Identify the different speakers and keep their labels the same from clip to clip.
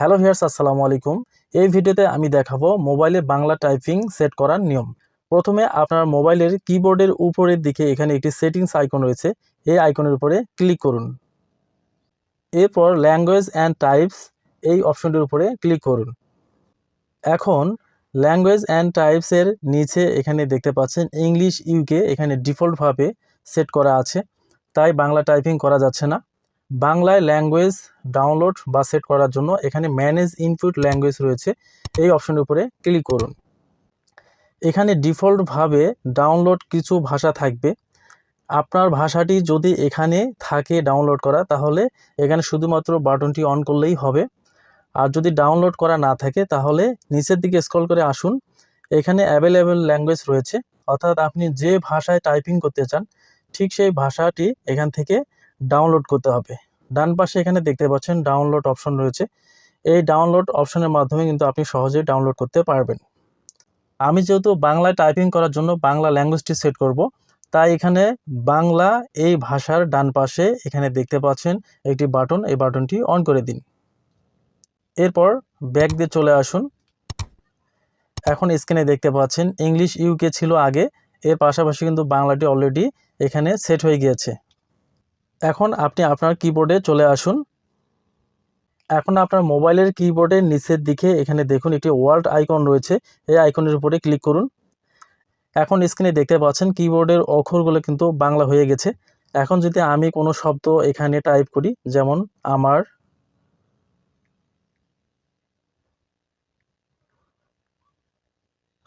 Speaker 1: Hello viewers আসসালামু আলাইকুম। এই ভিডিওতে আমি দেখাবো মোবাইলে বাংলা টাইপিং সেট করার নিয়ম। প্রথমে আপনার মোবাইলের কিবোর্ডের উপরের দিকে এখানে একটি সেটিংস আইকন রয়েছে। এই আইকনের উপরে ক্লিক করুন। এরপর ল্যাঙ্গুয়েজ অ্যান্ড টাইপস এই অপশনটির উপরে ক্লিক করুন। এখন ল্যাঙ্গুয়েজ অ্যান্ড টাইপসের নিচে এখানে দেখতে পাচ্ছেন ইংলিশ, ইউকে এখানে ডিফল্টভাবে সেট করা আছে। তাই বাংলা টাইপিং করা যাচ্ছে না। বাংলায় ল্যাঙ্গুয়েজ ডাউনলোড বা সেট করার জন্য এখানে ম্যানেজ ইনপুট ল্যাঙ্গুয়েজ রয়েছে। এই অপশনের উপরে ক্লিক করুন। এখানে ডিফল্টভাবে ডাউনলোড কিছু ভাষা থাকবে। আপনার ভাষাটি যদি এখানে থাকে ডাউনলোড করা, তাহলে এখানে শুধুমাত্র বাটনটি অন করলেই হবে। আর যদি ডাউনলোড করা না থাকে, তাহলে নিচের দিকে স্ক্রল করে আসুন। এখানে অ্যাভেলেবেল ল্যাঙ্গুয়েজ রয়েছে। অর্থাৎ আপনি যে ভাষায় টাইপিং করতে চান, ঠিক সেই ভাষাটি এখান থেকে ডাউনলোড করতে হবে। ডান পাশে এখানে দেখতে পাচ্ছেন ডাউনলোড অপশন রয়েছে। এই ডাউনলোড অপশনের মাধ্যমে কিন্তু আপনি সহজেই ডাউনলোড করতে পারবেন। আমি যেহেতু বাংলায় টাইপিং করার জন্য বাংলা ল্যাঙ্গুয়েজটি সেট করব, তাই এখানে বাংলা এই ভাষার ডান পাশে এখানে দেখতে পাচ্ছেন একটি বাটন, এই বাটনটি অন করে দিন। এরপর ব্যাক দিয়ে চলে আসুন। এখন স্ক্রিনে দেখতে পাচ্ছেন ইংলিশ ইউকে ছিল আগে, এর পাশাপাশি কিন্তু বাংলাটি অলরেডি এখানে সেট হয়ে গিয়েছে। এখন আপনি আপনার কিবোর্ডে চলে আসুন। এখন আপনার মোবাইলের কিবোর্ডের নিচের দিকে এখানে দেখুন একটি ওয়ার্ল্ড আইকন রয়েছে। এই আইকনের উপরে ক্লিক করুন। এখন স্ক্রিনে দেখতে পাচ্ছেন কিবোর্ডের অক্ষরগুলো কিন্তু বাংলা হয়ে গেছে। এখন যদি আমি কোনো শব্দ এখানে টাইপ করি, যেমন আমার,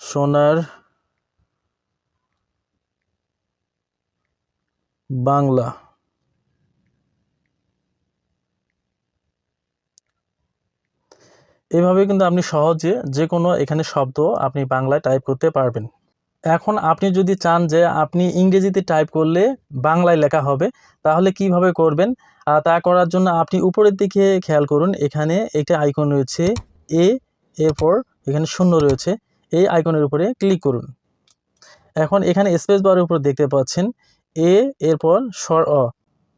Speaker 1: সোনার বাংলা। এভাবে কিন্তু আপনি সহজে যে কোনো এখানে শব্দ আপনি বাংলায় টাইপ করতে পারবেন। এখন আপনি যদি চান যে আপনি ইংরেজিতে টাইপ করলে বাংলায় লেখা হবে, তাহলে কীভাবে করবেন? তা করার জন্য আপনি উপরের দিকে খেয়াল করুন, এখানে একটা আইকন রয়েছে এ এরপর এখানে শূন্য রয়েছে। এই আইকনের উপরে ক্লিক করুন। এখন এখানে স্পেস বারের উপর দেখতে পাচ্ছেন এ এরপর স্বর অ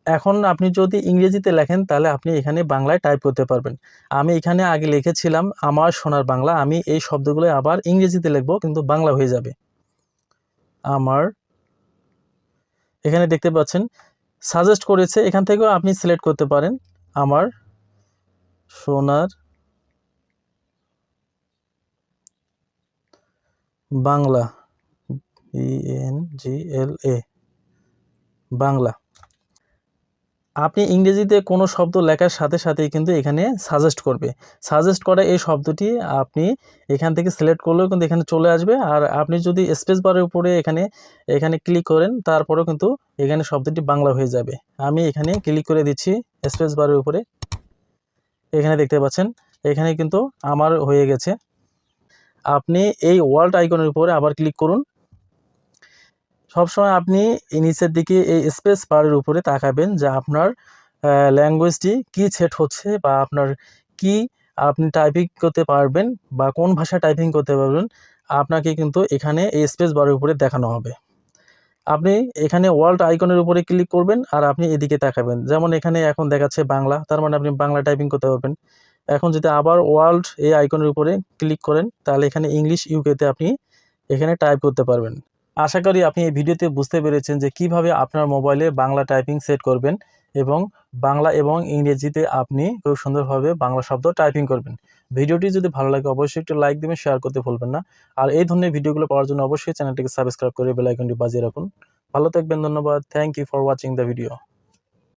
Speaker 1: এখন আপনি যদি ইংরেজিতে লেখেন, তাহলে আপনি এখানে বাংলায় টাইপ করতে পারবেন। আমি এখানে আগে লিখেছিলাম, আমার সোনার বাংলা, আমি এই শব্দগুলো আবার ইংরেজিতে লিখব, কিন্তু বাংলা হয়ে যাবে। আমার, এখানে দেখতে পাচ্ছেন সাজেস্ট করেছে, এখান থেকেও আপনি সিলেক্ট করতে পারেন। আমার সোনার বাংলা জি এল এ বাংলা। আপনি ইংরেজিতে কোনো শব্দ লেখার সাথে সাথেই কিন্তু এখানে সাজেস্ট করবে। সাজেস্ট করা এই শব্দটি আপনি এখান থেকে সিলেক্ট করলেও কিন্তু এখানে চলে আসবে। আর আপনি যদি স্পেস বারের উপরে এখানে এখানে ক্লিক করেন, তারপরেও কিন্তু এখানে শব্দটি বাংলা হয়ে যাবে। আমি এখানে ক্লিক করে দিচ্ছি স্পেস বারের উপরে। এখানে দেখতে পাচ্ছেন, এখানে কিন্তু আমার হয়ে গেছে। আপনি এই ওয়ার্ল্ড আইকনের উপরে আবার ক্লিক করুন। সবসময় আপনি নিচের দিকে এই স্পেস বারের উপরে তাকাবেন যে আপনার ল্যাঙ্গুয়েজটি কি সেট হচ্ছে বা আপনার কি আপনি টাইপিং করতে পারবেন বা কোন ভাষা টাইপিং করতে পারবেন, আপনাকে কিন্তু এখানে এই স্পেস বারের উপরে দেখানো হবে। আপনি এখানে ওয়ার্ল্ড আইকনের উপরে ক্লিক করবেন আর আপনি এদিকে তাকাবেন। যেমন এখানে এখন দেখাচ্ছে বাংলা, তার মানে আপনি বাংলা টাইপিং করতে পারবেন। এখন যদি আবার ওয়ার্ল্ড এই আইকনের উপরে ক্লিক করেন, তাহলে এখানে ইংলিশ ইউকেতে আপনি এখানে টাইপ করতে পারবেন। আশা করি আপনি এই ভিডিওতে বুঝতে পেরেছেন যে কীভাবে আপনার মোবাইলে বাংলা টাইপিং সেট করবেন এবং বাংলা এবং ইংরেজিতে আপনি খুব সুন্দরভাবে বাংলা শব্দ টাইপিং করবেন। ভিডিওটি যদি ভালো লাগে অবশ্যই একটু লাইক দেবেন শেয়ার করতে ভুলবেন না। আর এই ধরনের ভিডিওগুলো পাওয়ার জন্য অবশ্যই চ্যানেলটিকে সাবস্ক্রাইব করে বেলাইকনটি বাজিয়ে রাখুন। ভালো থাকবেন, ধন্যবাদ। Thank you for watching the video